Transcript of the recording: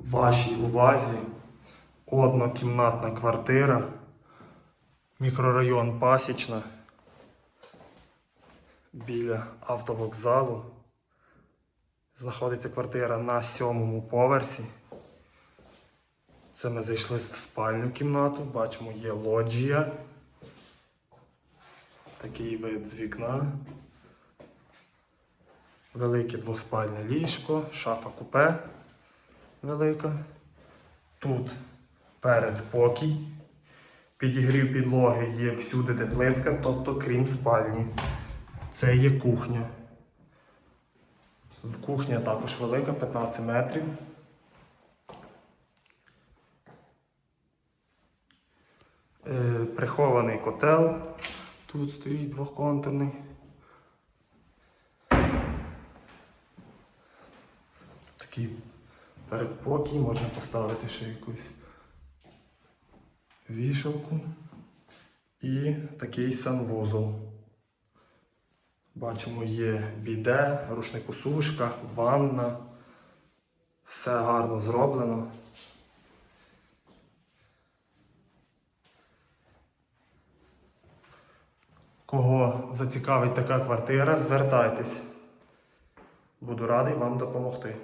Вашій увазі однокімнатна квартира, мікрорайон Пасічна біля автовокзалу. Знаходиться квартира на сьомому поверсі. Це ми зайшли в спальню кімнату, бачимо, є лоджія. Такий вид з вікна. Велике двоспальне ліжко, шафа купе велика. Тут передпокій. Підігрів підлоги є всюди, де плитка, тобто крім спальні. Це є кухня. Кухня також велика, 15 метрів. Е, прихований котел. Тут стоїть двохконтурний. Такий передпокій, можна поставити ще якусь вішалку. І такий санвузол. Бачимо, є біде, рушникосушка, ванна. Все гарно зроблено. Кого зацікавить така квартира, звертайтесь. Буду радий вам допомогти.